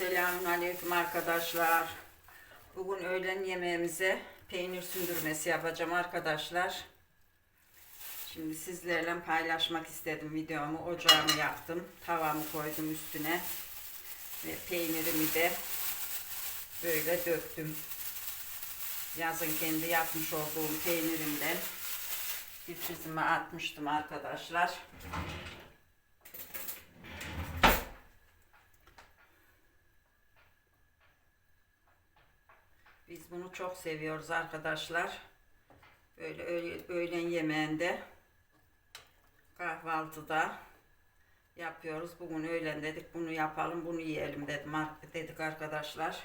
Selamünaleyküm arkadaşlar. Bugün öğlen yemeğimize peynir sündürmesi yapacağım arkadaşlar. Şimdi sizlerle paylaşmak istedim videomu. Ocağımı yaktım. Tavamı koydum üstüne. Ve peynirimi de böyle döktüm. Yazın kendi yapmış olduğum peynirimden difrizime atmıştım arkadaşlar. Biz bunu çok seviyoruz arkadaşlar. Böyle öğle- öğlen yemeğinde kahvaltıda yapıyoruz. Bugün öğlen dedik bunu yapalım, bunu yiyelim dedim dedik arkadaşlar.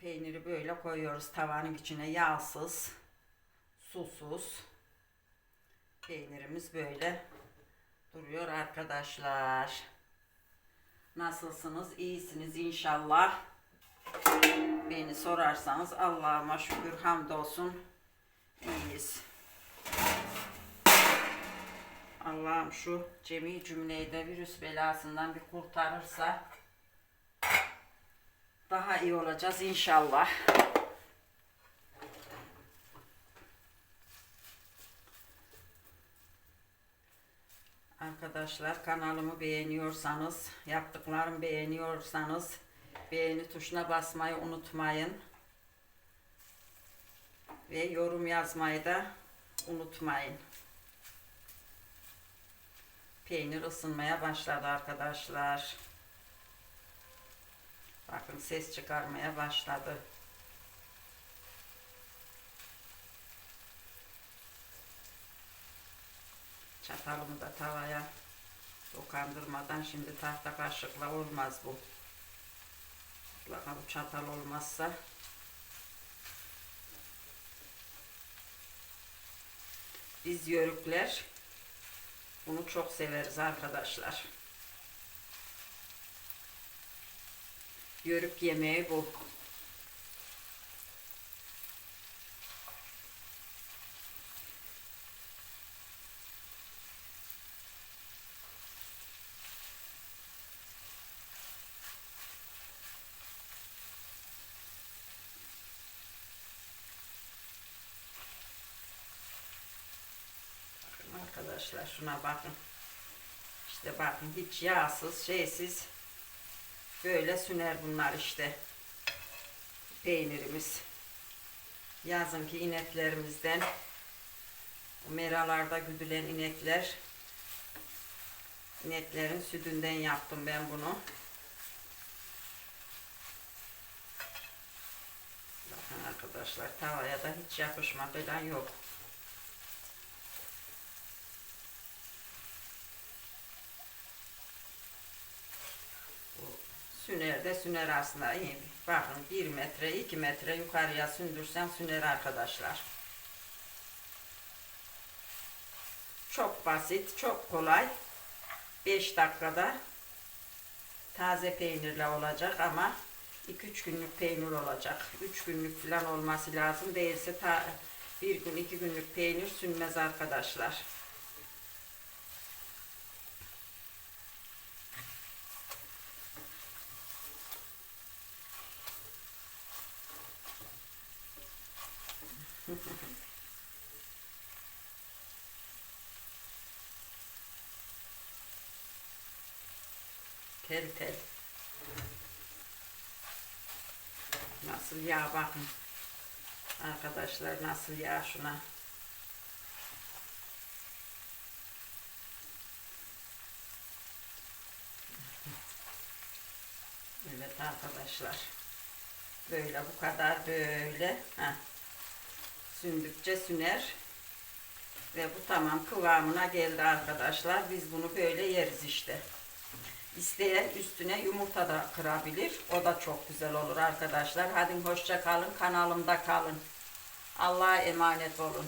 Peyniri böyle koyuyoruz tavanın içine yağsız, susuz. Peynirimiz böyle duruyor arkadaşlar. Nasılsınız? İyisiniz inşallah. Beni sorarsanız Allah'ıma şükür hamdolsun iyiyiz. Allah'ım şu cemi cümleyi de virüs belasından bir kurtarırsa daha iyi olacağız inşallah. Arkadaşlar kanalımı beğeniyorsanız, yaptıklarımı beğeniyorsanız beğeni tuşuna basmayı unutmayın. Ve yorum yazmayı da unutmayın. Peynir ısınmaya başladı arkadaşlar. Bakın ses çıkarmaya başladı. Çatalımı da tavaya dokandırmadan şimdi tahta kaşıkla olmaz bu. Bu çatal olmazsa biz yörükler bunu çok severiz arkadaşlar. Yörük yemeği bu. Bakın arkadaşlar şuna bakın. İşte bakın hiç yağsız şeysiz böyle süner bunlar işte. Peynirimiz. Yazınki ineklerimizden meralarda güdülen inekler ineklerin sütünden yaptım ben bunu. Bakın arkadaşlar tavaya da hiç yapışma falan yok. Süner de süner aslında iyi. Bakın 1 metre 2 metre yukarıya sündürsem süner arkadaşlar. Çok basit, çok kolay. 5 dakikada taze peynirle olacak ama 2-3 günlük peynir olacak. 3 günlük falan olması lazım. Değilse ta bir gün 2 günlük peynir sünmez arkadaşlar. Tel tel. Nasıl yağ bakın. Arkadaşlar nasıl yağ şuna. Evet arkadaşlar. Böyle bu kadar böyle. Heh. Sündükçe süner. Ve bu tamam kıvamına geldi arkadaşlar. Biz bunu böyle yeriz işte. İsteyen üstüne yumurta da kırabilir. O da çok güzel olur arkadaşlar. Hadi hoşça kalın. Kanalımda kalın. Allah'a emanet olun.